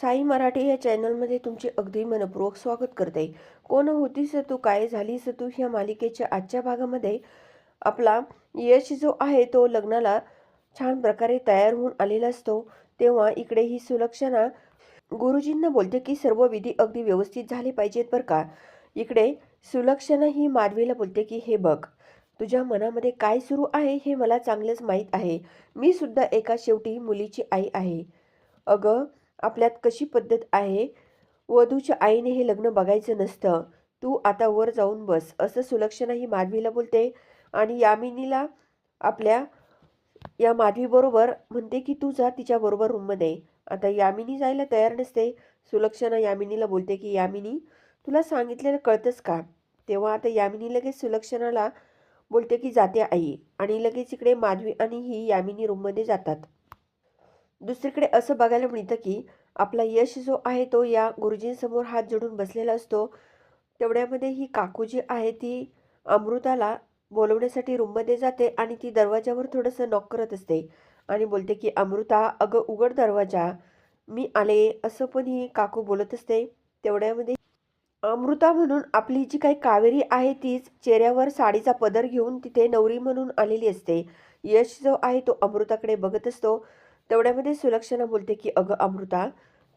साई मराठी या चॅनलमध्ये तुमचे अगदी मनपूर्वक स्वागत करते. कोण होतीस तू? काय झालीस तू? ह्या मालिकेच्या आजच्या भागामध्ये आपला यश जो आहे तो लग्नाला छान प्रकारे तयार होऊन आलेला असतो. तेव्हा इकडे ही सुलक्षणा गुरुजींना बोलते की सर्व विधी अगदी व्यवस्थित झाले पाहिजेत बरं का? इकडे सुलक्षणा ही माधवीला बोलते की हे बघ तुझ्या मनामध्ये काय सुरू आहे हे मला चांगलंच माहीत आहे. मी सुद्धा एका शेवटी मुलीची आई आहे. अगं आपल्यात कशी पद्धत आहे? वधूच्या आईने हे लग्न बघायचं नसतं. तू आता वर जाऊन बस. असं सुलक्षणा ही माधवीला बोलते आणि यामिनीला आपल्या या माधवीबरोबर म्हणते की तू जा तिच्याबरोबर रूममध्ये आता यामिनी जायला तयार नसते. सुलक्षणा यामिनीला बोलते की यामिनी तुला सांगितलेलं कळतंच का? तेव्हा आता यामिनी लगेच सुलक्षणाला बोलते की जाते आई. आणि लगेच इकडे माधवी आणि ही यामिनी रूममध्ये जातात. दुसरीकडे असं बघायला मिळतं की आपला यश जो आहे तो या गुरुजींसमोर हात जोडून बसलेला असतो. तेवढ्यामध्ये ही काकू जी आहे ती अमृताला बोलवण्यासाठी रूममध्ये जाते आणि ती दरवाजावर थोडंसं नॉक करत असते आणि बोलते की अमृता अगं उघड दरवाजा. मी आले. असं पण ही काकू बोलत असते. तेवढ्यामध्ये अमृता म्हणून आपली जी काही कावेरी आहे तीच चेहऱ्यावर साडीचा पदर घेऊन तिथे नवरी म्हणून आलेली असते. यश जो आहे तो अमृताकडे बघत असतो. तेवढ्यामध्ये सुलक्षणा बोलते की अगं अमृता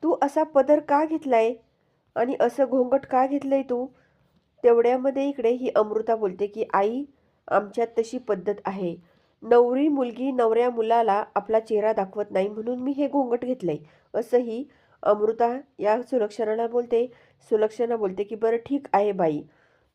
तू असा पदर का घेतलाय? आणि असं घोंगट का घेतलंय तू? तेवढ्यामध्ये इकडे ही अमृता बोलते की आई आमच्यात तशी पद्धत आहे. नवरी मुलगी नवऱ्या मुलाला आपला चेहरा दाखवत नाही म्हणून मी हे घोंगट घेतलंय. असंही अमृता या सुलक्षणाला बोलते. सुलक्षणा बोलते की बरं ठीक आहे बाई.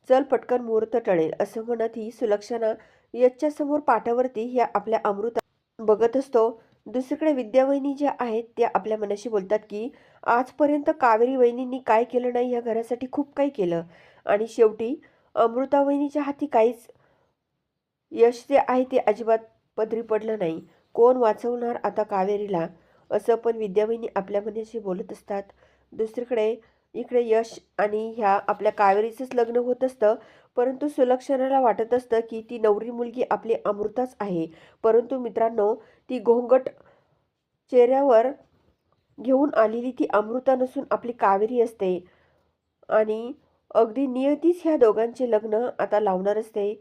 चल पटकन मुहूर्त टळेल. असं म्हणत ही सुलक्षणा याच्यासमोर पाठावरती ह्या आपल्या अमृता बघत असतो. दुसरीकडे विद्यावहिनी ज्या आहेत त्या आपल्या मनाशी बोलतात की आजपर्यंत कावेरी वहिनींनी काय केलं नाही या घरासाठी खूप काही केलं. आणि शेवटी अमृता वहिनीच्या हाती काहीच यश जे आहे ते अजिबात पदरी पडलं नाही. कोण वाचवणार आता कावेरीला? असं पण विद्यावहिनी आपल्या मनाशी बोलत असतात. दुसरीकडे इकडे यश आणि ह्या आपल्या कावेरीचंच लग्न होत असतं. परंतु सुलक्षणाला वाटत असतं की ती नवरी मुलगी आपली अमृताच आहे. परंतु मित्रांनो ती घोंगट चेहऱ्यावर घेऊन आलेली ती अमृता नसून आपली कावेरी असते. आणि अगदी नियतीच ह्या दोघांचे लग्न आता लावणार असते.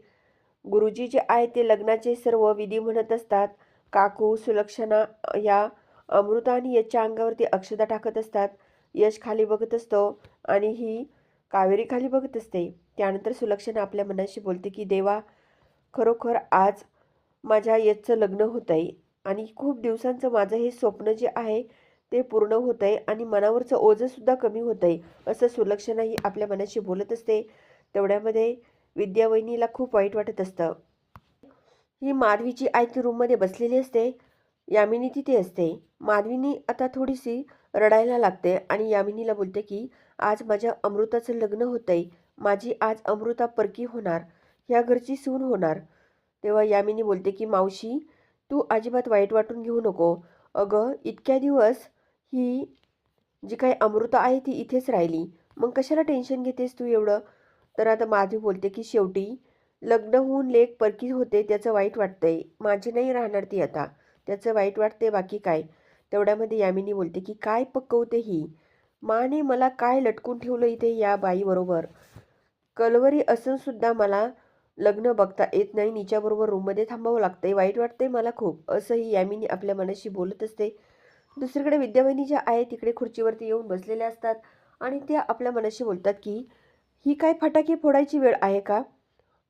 गुरुजी जे आहे ते लग्नाचे सर्व विधी म्हणत असतात. काकू सुलक्षणा या अमृता आणि याच्या अंगावरती अक्षता टाकत असतात. यश खाली बघत असतो आणि ही कावेरी खाली बघत असते. त्यानंतर सुलक्षणा आपल्या मनाशी बोलते की देवा खरोखर आज माझ्या यशचं लग्न होतं आहे आणि खूप दिवसांचं माझं हे स्वप्न जे आहे ते पूर्ण होतं आहे आणि मनावरचं ओझंसुद्धा कमी होत आहे असं सुलक्षणा ही आपल्या मनाशी बोलत असते. तेवढ्यामध्ये विद्यावहिनीला खूप वाईट वाटत असतं. ही माधवीची आई ती रूममध्ये बसलेली असते. यामिनी तिथे असते. माधवीनी आता थोडीशी रडायला लागते आणि यामिनीला बोलते की आज माझ्या अमृताचं लग्न होतं आहे माझी आज अमृता परकी होणार. ह्या घरची सून होणार. तेव्हा यामिनी बोलते की मावशी तू अजिबात वाईट वाटून घेऊ नको. अगं इतक्या दिवस ही जी काही अमृता आहे ती इथेच राहिली. मग कशाला टेन्शन घेतेस तू एवढं? तर आता माधवी बोलते की शेवटी लग्न होऊन लेख परकी होते त्याचं वाईट वाटतंय. माझी नाही राहणार ती आता. त्याचं वाईट वाटते बाकी काय. तेवढ्यामध्ये यामिनी बोलते की काय पकवते ही? माने मला काय लटकून ठेवलं इथे या बाईबरोबर? कलवरी असूनसुद्धा मला लग्न बघता येत नाही. निच्याबरोबर रूममध्ये थांबावं लागतंय. वाईट वाटतंय मला खूप. असंही यामिनी आपल्या मनाशी बोलत असते. दुसरीकडे विद्यावहिनी ज्या आहे तिकडे खुर्चीवरती येऊन बसलेल्या असतात आणि त्या आपल्या मनाशी बोलतात की ही काय फटाके फोडायची वेळ आहे का?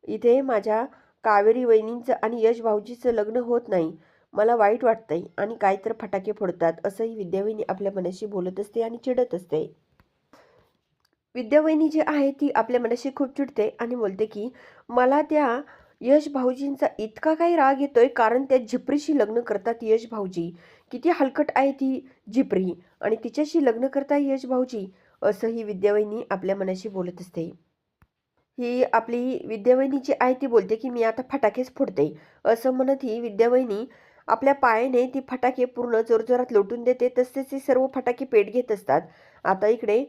इथे माझ्या कावेरी वहिनींचं आणि यश भाऊजीचं लग्न होत नाही. मला वाईट वाटतंय आणि काय तर फटाके फोडतात असंही विद्यावहिनी आपल्या मनाशी बोलत असते आणि चिडत असते. विद्यावहिनी जी आहे ती आपल्या मनाशी खूप चिडते आणि बोलते की मला त्या यश भाऊजींचा इतका काही राग येतोय कारण त्या झिपरीशी लग्न करतात यश भाऊजी. किती हलकट आहे ती झिपरी आणि तिच्याशी लग्न करता यश भाऊजी असंही विद्यावहिनी आपल्या मनाशी बोलत असते. ही आपली विद्यावहिनी जी आहे ती बोलते की मी आता फटाकेच फोडते असं म्हणत ही विद्यावहिनी आपल्या पायाने ती फटाके पूर्ण जोरजोरात लोटून देते तसेच ते सर्व फटाके पेट घेत असतात. आता इकडे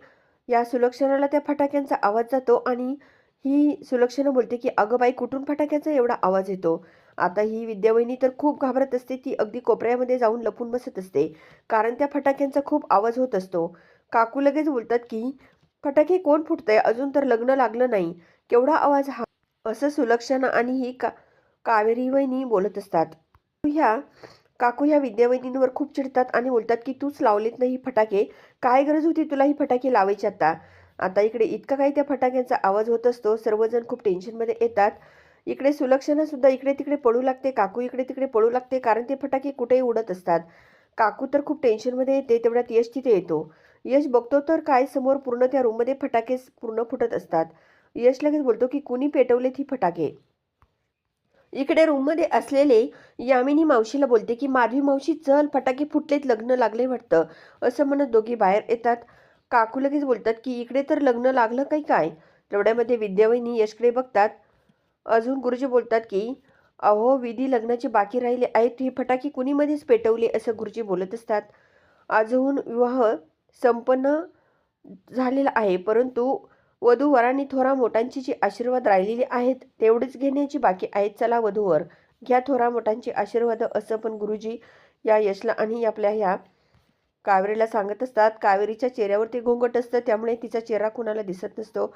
या सुलक्षणाला त्या फटाक्यांचा आवाज जातो आणि ही सुलक्षणा बोलते की अगं बाई कुठून फटाक्याचा एवढा आवाज येतो? आता ही विद्यावहिनी तर खूप घाबरत असते ती अगदी कोपऱ्यामध्ये जाऊन लपून बसत असते कारण त्या फटाक्यांचा खूप आवाज होत असतो. काकू लगेच बोलतात की फटाके कोण फुटतंय? अजून तर लग्न लागलं नाही. केवढा आवाज हा? असं सुलक्षणा आणि ही का कावेरी वहिनी बोलत असतात. ह्या काकू ह्या विद्यावहिनींवर खूप चिडतात आणि बोलतात की तूच लावलेत नाही फटाके. काय गरज होती तुला ही फटाके लावायची आता? आता इकडे इतका काही त्या फटाक्यांचा आवाज होत असतो सर्वजण खूप टेन्शनमध्ये येतात. इकडे सुलक्षणा सुद्धा इकडे तिकडे पडू लागते काकू इकडे तिकडे पडू लागते कारण ते फटाके कुठेही उडत असतात. काकू तर खूप टेन्शनमध्ये येते तेवढ्यात यश तिथे येतो. यश बघतो तर काय समोर पूर्ण त्या रूममध्ये फटाके पूर्ण फुटत असतात. यश लगेच बोलतो की कुणी पेटवलेत ही फटाके? इकडे रूममध्ये असलेले यामिनी मावशीला बोलते की माधवी मावशी चल फटाके फुटलेत लग्न लागले वाटतं. असं म्हणत दोघी बाहेर येतात. काकू लगेच बोलतात की इकडे तर लग्न लागलं काही काय? तेवढ्यामध्ये विद्यावहिनी यशकडे बघतात. अजून गुरुजी बोलतात की अहो विधी लग्नाचे बाकी राहिले आहेत ही फटाके कुणीमध्येच पेटवले? असं गुरुजी बोलत असतात. अजून विवाह संपन्न झालेला आहे परंतु वधूवरांनी थोरा मोठ्यांची जी आशीर्वाद राहिलेले आहेत तेवढेच घेण्याची बाकी आहेत. चला वधूवर. घ्या थोरा मोठांची आशीर्वाद असं पण गुरुजी या यशला आणि आपल्या ह्या कावेरीला सांगत असतात. कावेरीच्या चेहऱ्यावरती घोंगट असतं त्यामुळे तिचा चेहरा कुणाला दिसत नसतो.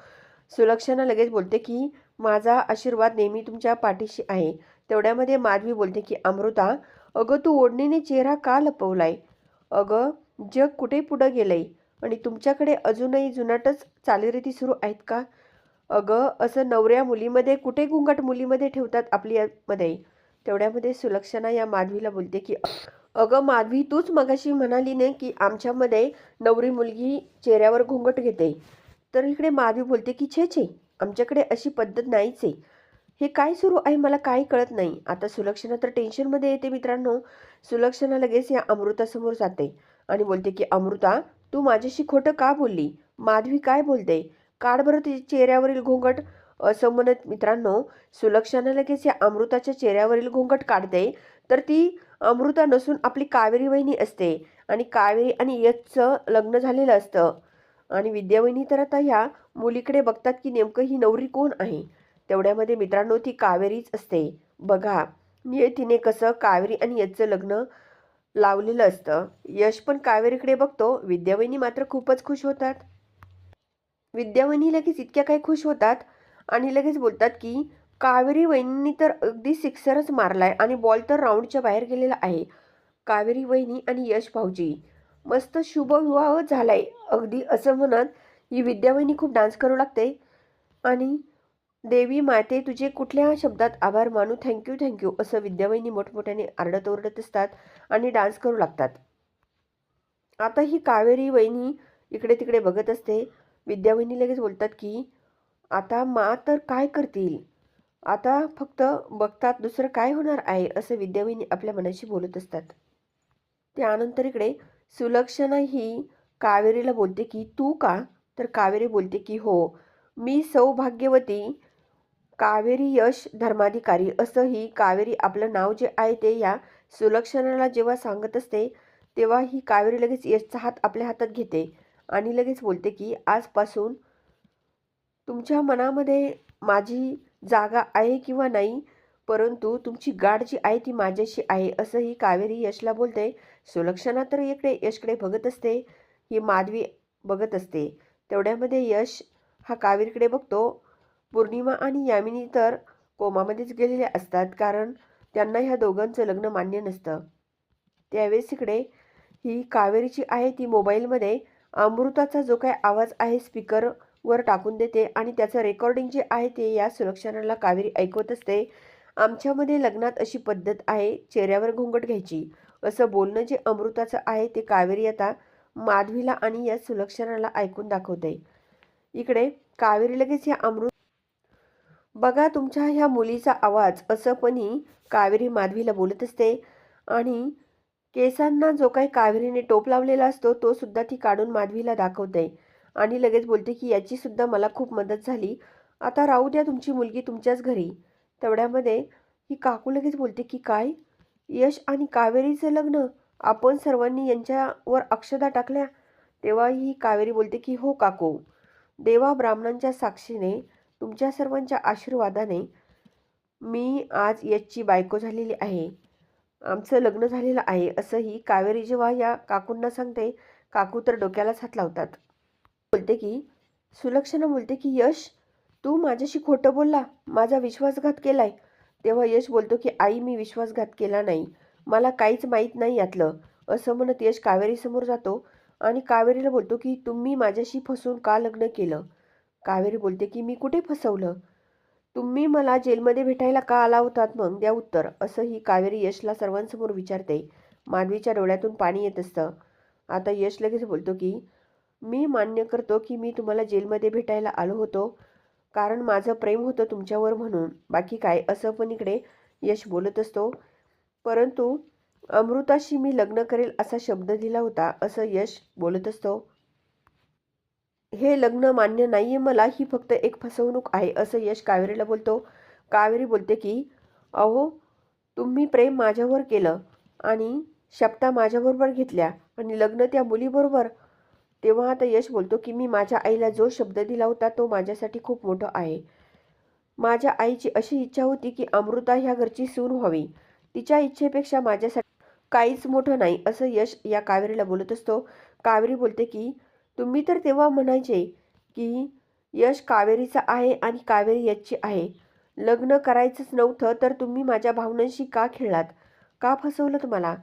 सुलक्षणा लगेच बोलते की माझा आशीर्वाद नेहमी तुमच्या पाठीशी आहे. तेवढ्यामध्ये माधवी बोलते की अमृता अगं तू ओढणीने चेहरा का लपवलाय? अगं जग कुठे पुढं गेलंय? आणि तुमच्याकडे अजूनही जुनाटच चालीरीती सुरू आहेत का? अगं असं नवऱ्या मुलीमध्ये कुठे गुंगाट मुलीमध्ये ठेवतात आपल्यामध्ये तेवढ्यामध्ये सुलक्षणा या माधवीला बोलते की अगं माधवी तूच मगाशी म्हणाली नाही की आमच्यामध्ये नवरी मुलगी चेहऱ्यावर घुंगट घेते. तर इकडे माधवी बोलते की छे छे आमच्याकडे अशी पद्धत नाहीच आहे. हे काय सुरू आहे मला काही कळत नाही. आता सुलक्षणा तर टेन्शनमध्ये येते मित्रांनो. सुलक्षणा लगेच या अमृतासमोर जाते आणि बोलते की अमृता तू माझ्याशी खोटं का बोलली? माधवी काय बोलते? काढ बरं तिच्या चेहऱ्यावरील घोंगट संबंधित मित्रांनो सुलक्षानं लगेच या अमृताच्या चेहऱ्यावरील घोंगट काढते. तर ती अमृता नसून आपली कावेरी वहिनी असते आणि कावेरी आणि यशचं लग्न झालेलं असतं. आणि विद्यावहिनी तर आता ह्या मुलीकडे बघतात की नेमकं ही नवरी कोण आहे? तेवढ्यामध्ये मित्रांनो ती कावेरीच असते. बघा नियतीने कसं कावेरी आणि यशचं लग्न लावलेलं असतं. यश पण कावेरीकडे बघतो. विद्यावहिनी मात्र खूपच खुश होतात. विद्यावहिनी लगेच इतक्या काही खुश होतात आणि लगेच बोलतात की कावेरी वहिनी तर अगदी सिक्सरच मारलाय आणि बॉल तर राऊंडच्या बाहेर गेलेला आहे. कावेरी वहिनी आणि यश भाऊजी मस्त शुभविवाह झालाय. अगदी असं म्हणत ही विद्यावहिनी खूप डान्स करू लागते आणि देवी माते तुझे कुठल्या शब्दात आभार मानू? थँक्यू थँक्यू असं विद्यावहिनी मोठमोठ्याने आरडत ओरडत असतात आणि डान्स करू लागतात. आता ही कावेरी वहिनी इकडे तिकडे बघत असते. विद्यावहिनी लगेच बोलतात की आता मा तर काय करतील? आता फक्त बघतात दुसरं काय होणार आहे? असं विद्यावहिनी आपल्या मनाशी बोलत असतात. त्यानंतर इकडे सुलक्षणा ही कावेरीला बोलते की तू का? तर कावेरी बोलते की हो. मी सौभाग्यवती कावेरी यश धर्माधिकारी. असं ही कावेरी आपलं नाव जे आहे ते या सुलक्षणाला जेव्हा सांगत असते तेव्हा ही कावेरी लगेच यशचा हात आपल्या हातात घेते आणि लगेच बोलते की आजपासून तुमच्या मनामध्ये माझी जागा आहे किंवा नाही परंतु तुमची गाठ जी आहे ती माझ्याशी आहे असंही कावेरी यशला बोलते. सुलक्षणा तर इकडे यशकडे बघत असते ही माधवी बघत असते. तेवढ्यामध्ये यश हा कावेरीकडे बघतो. पौर्णिमा आणि यामिनी तर कोमामध्येच गेलेल्या असतात कारण त्यांना ह्या दोघांचं लग्न मान्य नसतं. त्यावेळेस इकडे ही कावेरीची आहे ती मोबाईलमध्ये अमृताचा जो काही आवाज आहे स्पीकरवर टाकून देते आणि त्याचं रेकॉर्डिंग जे आहे ते या सुलक्षणाला कावेरी ऐकवत असते. आमच्यामध्ये लग्नात अशी पद्धत आहे चेहऱ्यावर घोंगट घ्यायची. असं बोलणं जे अमृताचं आहे ते कावेरी आता माधवीला आणि या सुलक्षणाला ऐकून दाखवते इकडे कावेरी लगेच या अमृत बघा तुमच्या ह्या मुलीचा आवाज असं पण ही कावेरी माधवीला बोलत असते आणि केसांना जो काही कावेरीने टोप लावलेला असतो तो सुद्धा ती काढून माधवीला दाखवते. आणि लगेच बोलते की याची सुद्धा मला खूप मदत झाली. आता राहू द्या तुमची मुलगी तुमच्याच घरी. तेवढ्यामध्ये ही काकू लगेच बोलते की काय? यश आणि कावेरीचं लग्न? आपण सर्वांनी यांच्यावर अक्षदा टाकल्या? तेव्हा ही कावेरी बोलते की हो काकू. देवा ब्राह्मणांच्या साक्षीने तुमच्या सर्वांच्या आशीर्वादाने मी आज यशची बायको झालेली आहे. आमचं लग्न झालेलं आहे असंही कावेरी जेव्हा या काकूंना सांगते काकू तर डोक्यालाच हात लावतात. बोलते की सुलक्षणा बोलते की यश तू माझ्याशी खोटं बोलला माझा विश्वासघात केलाय. तेव्हा यश बोलतो की आई मी विश्वासघात केला नाही. मला काहीच माहीत नाही यातलं. असं म्हणत यश कावेरीसमोर जातो आणि कावेरीला बोलतो की तुम्ही माझ्याशी फसून का लग्न केलं? कावेरी बोलते की मी कुठे फसवलं? तुम्ही मला जेलमध्ये भेटायला का आला होतात मग? द्या उत्तर. असं ही कावेरी यशला सर्वांसमोर विचारते. माधवीच्या डोळ्यातून पाणी येत असतं. आता यश लगेच बोलतो की मी मान्य करतो की मी तुम्हाला जेलमध्ये भेटायला आलो होतो. कारण माझं प्रेम होतं तुमच्यावर म्हणून. बाकी काय? असं पण इकडे यश बोलत असतो. परंतु अमृताशी मी लग्न करेल असा शब्द दिला होता असं यश बोलत असतो. हे लग्न मान्य नाही आहे मला ही फक्त एक फसवणूक आहे असं यश कावेरीला बोलतो. कावेरी बोलते की अहो तुम्ही प्रेम माझ्यावर केलं आणि शपथा माझ्याबरोबर घेतल्या आणि लग्न त्या मुलीबरोबर. तेव्हा आता यश बोलतो की मी माझ्या आईला जो शब्द दिला होता तो माझ्यासाठी खूप मोठं आहे. माझ्या आईची अशी इच्छा होती की अमृता ह्या घरची सून व्हावी. तिच्या इच्छेपेक्षा माझ्यासाठी काहीच मोठं नाही असं यश या कावेरीला बोलत असतो. कावेरी बोलते की तुम्ही तर तेव्हा म्हणायचे की यश कावेरीचा आहे आणि कावेरी यशची आहे. लग्न करायचंच नव्हतं तर तुम्ही माझ्या भावनांशी का खेळलात? का फसवलं तुम्हाला?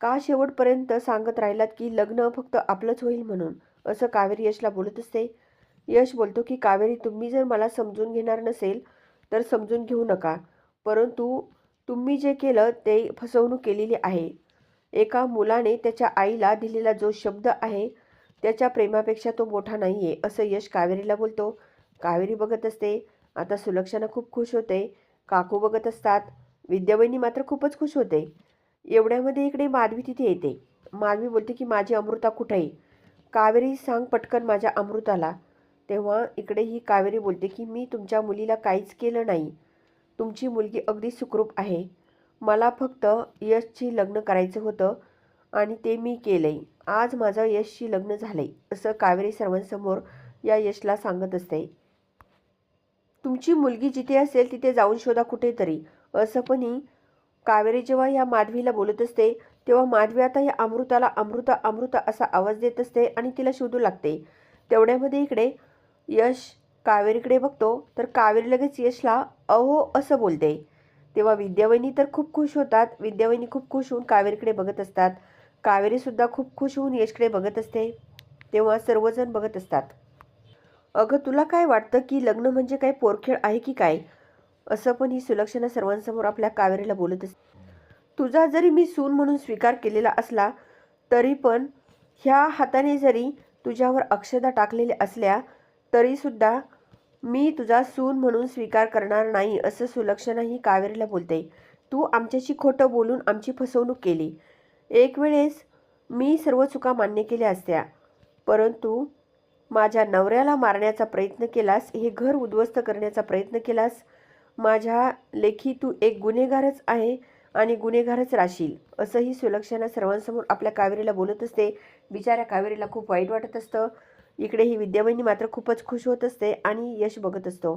का शेवटपर्यंत सांगत राहिलात की लग्न फक्त आपलंच होईल म्हणून? असं कावेरी यशला बोलत असते. यश बोलतो की कावेरी तुम्ही जर मला समजून घेणार नसेल तर समजून घेऊ नका. परंतु तुम्ही जे केलं ते फसवणूक केलेली आहे. एका मुलाने त्याच्या आईला दिलेला जो शब्द आहे त्याच्या प्रेमापेक्षा तो मोठा नाही आहे असं यश कावेरीला बोलतो. कावेरी बघत असते आता सुलक्षणा खूप खुश होते. काकू बघत असतात विद्यावहिनी मात्र खूपच खुश होते. एवढ्यामध्ये इकडे माधवी तिथे येते. माधवी बोलते की माझी अमृता कुठे आहे? कावेरी सांग पटकन माझ्या अमृताला. तेव्हा इकडे ही कावेरी बोलते की मी तुमच्या मुलीला काहीच केलं नाही. तुमची मुलगी अगदी सुखरूप आहे. मला फक्त यशची लग्न करायचं होतं आणि ते मी केलंय. आज माझं यशशी लग्न झालंय असं कावेरी सर्वांसमोर या यशला सांगत असते. तुमची मुलगी जिथे असेल तिथे जाऊन शोधा कुठेतरी असं पण ही कावेरी जेव्हा या माधवीला बोलत असते तेव्हा माधवी आता या अमृताला अमृता अमृता असा आवाज देत असते आणि तिला शोधू लागते. तेवढ्यामध्ये इकडे यश कावेरीकडे बघतो तर कावेरी लगेच यशला अहो असं बोलते. तेव्हा विद्यावहिनी तर खूप खुश होतात विद्यावहिनी खूप खुश होऊन कावेरीकडे बघत असतात. कावेरीसुद्धा खूप खुश होऊन यशकडे बघत असते. तेव्हा सर्वजण बघत असतात. अगं तुला काय वाटतं की लग्न म्हणजे काय पोरखेळ आहे की काय? असं पण ही सुलक्षणा सर्वांसमोर आपल्या कावेरीला बोलत असते. तुझा जरी मी सून म्हणून स्वीकार केलेला असला तरी पण ह्या हाताने जरी तुझ्यावर अक्षदा टाकलेल्या असल्या तरीसुद्धा मी तुझा सून म्हणून स्वीकार करणार नाही असं सुलक्षणा ही कावेरीला बोलते. तू आमच्याशी खोटं बोलून आमची फसवणूक केली. एक वेळेस मी सर्व चुका मान्य केल्या असत्या. परंतु माझ्या नवऱ्याला मारण्याचा प्रयत्न केलास हे घर उद्ध्वस्त करण्याचा प्रयत्न केलास माझ्या लेखी तू एक गुन्हेगारच आहे आणि गुन्हेगारच राशील असंही सुलक्षणा सर्वांसमोर आपल्या कावेरीला बोलत असते. बिचाऱ्या कावेरीला खूप वाईट वाटत असतं. इकडे ही विद्यावहिनी मात्र खूपच खुश होत असते आणि यश बघत असतो.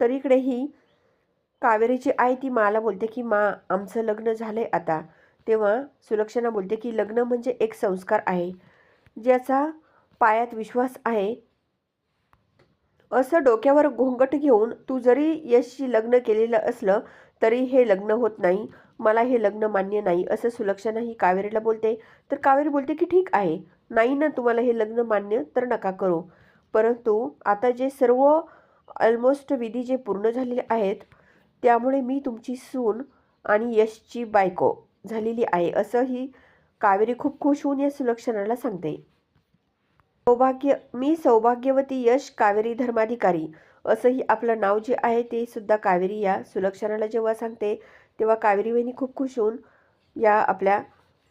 तर इकडे ही कावेरीची आई ती माला बोलते की मा आमचं लग्न झालं आहे आता. तेव्हा सुलक्षणा बोलते की लग्न म्हणजे एक संस्कार आहे ज्याचा पायात विश्वास आहे. असं डोक्यावर घोंगट घेऊन तू जरी यशशी लग्न केलेलं असलं तरी हे लग्न होत नाही. मला हे लग्न मान्य नाही असं सुलक्षणा ही कावेरीला बोलते. तर कावेरी बोलते की ठीक आहे. नाही ना तुम्हाला हे लग्न मान्य तर नका करू. परंतु आता जे सर्व ऑलमोस्ट विधी जे पूर्ण झालेले आहेत त्यामुळे मी तुमची सून आणि यशची बायको झालेली आहे असंही कावेरी खूप खुश होऊन या सुलक्षणाला सांगते. सौभाग्य मी सौभाग्यवती यश कावेरी धर्माधिकारी असंही आपलं नाव जे आहे ते सुद्धा कावेरी या सुलक्षणाला जेव्हा सांगते तेव्हा कावेरी वहिनी खूप खुश होऊन या आपल्या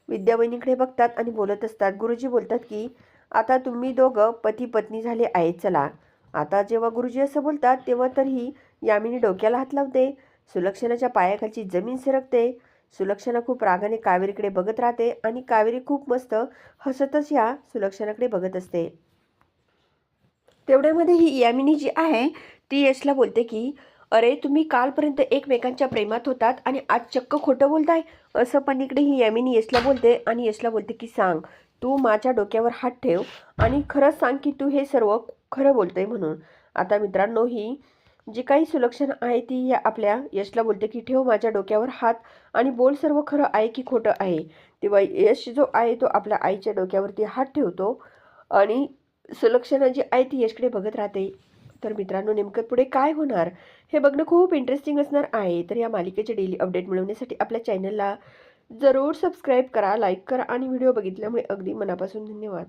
विद्यावहिनीकडे बघतात आणि बोलत असतात. गुरुजी बोलतात की आता तुम्ही दोघं पती पत्नी झाले आहेत चला. आता जेव्हा गुरुजी असं बोलतात तेव्हा तर ही यामिनी डोक्याला हात लावते सुलक्षणाच्या पायाखालची जमीन सरकते सुलक्षणा खूप रागाने कावेरीकडे बघत राहते आणि कावेरी खूप मस्त हसतच या सुलक्षणाकडे बघत असते. तेवढ्यामध्ये ही यामिनी जी आहे ती यशला बोलते की अरे तुम्ही कालपर्यंत एकमेकांच्या प्रेमात होतात आणि आज चक्क खोटं बोलताय. असं पण इकडे ही यामिनी यशला बोलते आणि यशला बोलते की सांग तू माझ्या डोक्यावर हात ठेव आणि खरंच सांग की तू हे सर्व खरं बोलतोय म्हणून. आता मित्रांनो ही जी काही सुलक्षण आहे ती या आपल्या यशला बोलते की ठेव माझ्या डोक्यावर हात आणि बोल सर्व खरं आहे की खोटं आहे. तेव्हा यश जो आहे तो आपल्या आईच्या डोक्यावरती हात ठेवतो आणि सुलक्षणा जी आहे ती यशकडे बघत राहते. तर मित्रांनो नेमकं पुढे काय होणार? हे बघणं खूप इंटरेस्टिंग असणार आहे. तर या मालिकेचे डेली अपडेट मिळवण्यासाठी आपल्या चॅनलला जरूर सबस्क्राईब करा लाईक करा आणि व्हिडिओ बघितल्यामुळे अगदी मनापासून धन्यवाद.